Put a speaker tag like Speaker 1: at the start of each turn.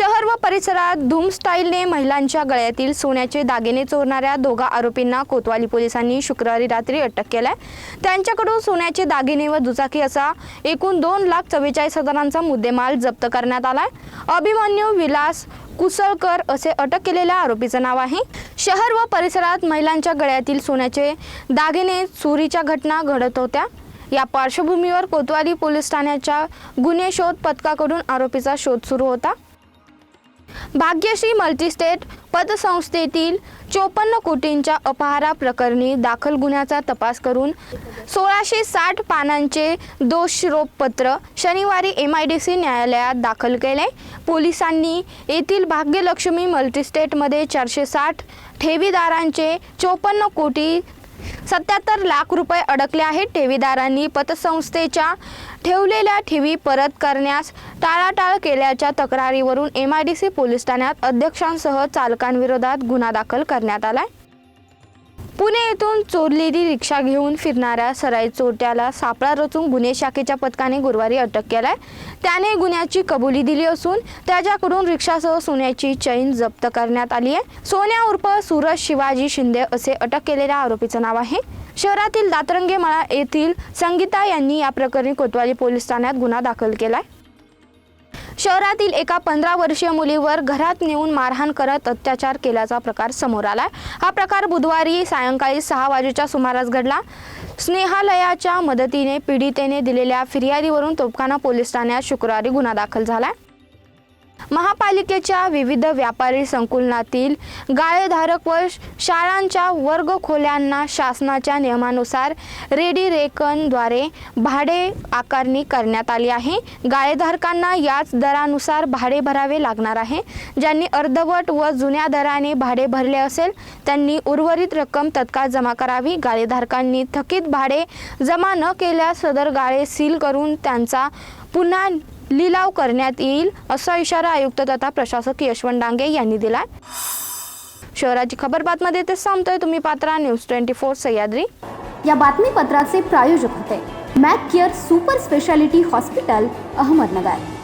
Speaker 1: शहर व परिसरात धूम स्टाईलने महिलांच्या गळ्यातील सोन्याचे दागिने चोरणाऱ्या दोघा आरोपींना कोतवाली पोलिसांनी शुक्रवारी रात्री अटक केलाय. त्यांच्याकडून सोन्याचे दागिने व दुचाकी असा एकूण दोन लाख चव्वेचाळीस हजारांचा मुद्देमाल जप्त करण्यात आलाय. अभिमन्यू विलास कुसळकर असे अटक केलेल्या आरोपीचं नाव आहे. शहर व परिसरात महिलांच्या गळ्यातील सोन्याचे दागिने चोरीच्या घटना घडत होत्या. या पार्श्वभूमीवर कोतवाली पोलीस ठाण्याच्या गुन्हे शोध पथकाकडून आरोपीचा शोध सुरू होता. भाग्यश्री मल्टीस्टेट पतसंस्थेतील चोपन्न कोटींच्या अपहारा प्रकरणी दाखल गुन्ह्याचा तपास करून सोळाशे साठ पानांचे दोषरोपपत्र शनिवारी एम आय डी सी न्यायालयात दाखल केले. पोलिसांनी येथील भाग्यलक्ष्मी मल्टीस्टेटमध्ये चारशे साठ ठेवीदारांचे चोपन्न कोटी सत्याहत्तर लाख रुपये अडकले आहेत. ठेवीदारांनी पतसंस्थेच्या ठेवलेल्या ठेवी परत करण्यास टाळाटाळ केल्याच्या तक्रारीवरून M I D C police ठाण्यात अध्यक्षांसह चालकांविरोधात गुन्हा दाखल करण्यात आला आहे पुणे येथून चोरलेली रिक्षा घेऊन फिरणाऱ्या सराई चोरट्याला सापळा रचून गुन्हे शाखेच्या पथकाने गुरुवारी अटक केलाय. त्याने गुन्ह्याची कबुली दिली असून त्याच्याकडून रिक्षासह सोन्याची चैन जप्त करण्यात आली आहे. सोन्या उर्फ सूरज शिवाजी शिंदे असे अटक केलेल्या आरोपीचं नाव आहे. शहरातील दातरंगे मळा येथील संगीता यांनी या प्रकरणी कोतवाली पोलीस ठाण्यात गुन्हा दाखल केलाय. शहरातील एका पंधरा वर्षीय मुलीवर घरात नेऊन मारहाण करत अत्याचार केल्याचा प्रकार समोर आलाय. हा प्रकार बुधवारी सायंकाळी सहा वाजेच्या सुमारास घडला. स्नेहालयाच्या मदतीने पीडितेने दिलेल्या फिर्यादीवरून तोपखाना पोलीस ठाण्यात शुक्रवारी गुन्हा दाखल झालाय. महापालिकेच्या विविध व्यापारी संकुलनातील गाळेधारक व शाळांच्या वर्ग खोल्यांना शासनाच्या नियमानुसार रेडी रेकनद्वारे भाडे आकारणी करण्यात आली आहे. गाळेधारकांना याच दरानुसार भाडे भरावे लागणार आहे. ज्यांनी अर्धवट व जुन्या दराने भाडे भरले असेल त्यांनी उर्वरित रक्कम तत्काळ जमा करावी. गाळेधारकांनी थकीत भाडे जमा न केल्यास सदर गाळे सील करून त्यांचा पुन्हा लिलाव करण्यात येईल असा इशारा आयुक्त तथा प्रशासक यशवंत डांगे यांनी दिला शहराची खबर बातमध्ये ते सांगतोय तुम्ही पात्रा न्यूज ट्वेंटी फोर सह्याद्री.
Speaker 2: या बातमीपत्राचे प्रायोजक होते. Mac Care super speciality hospital Ahmednagar.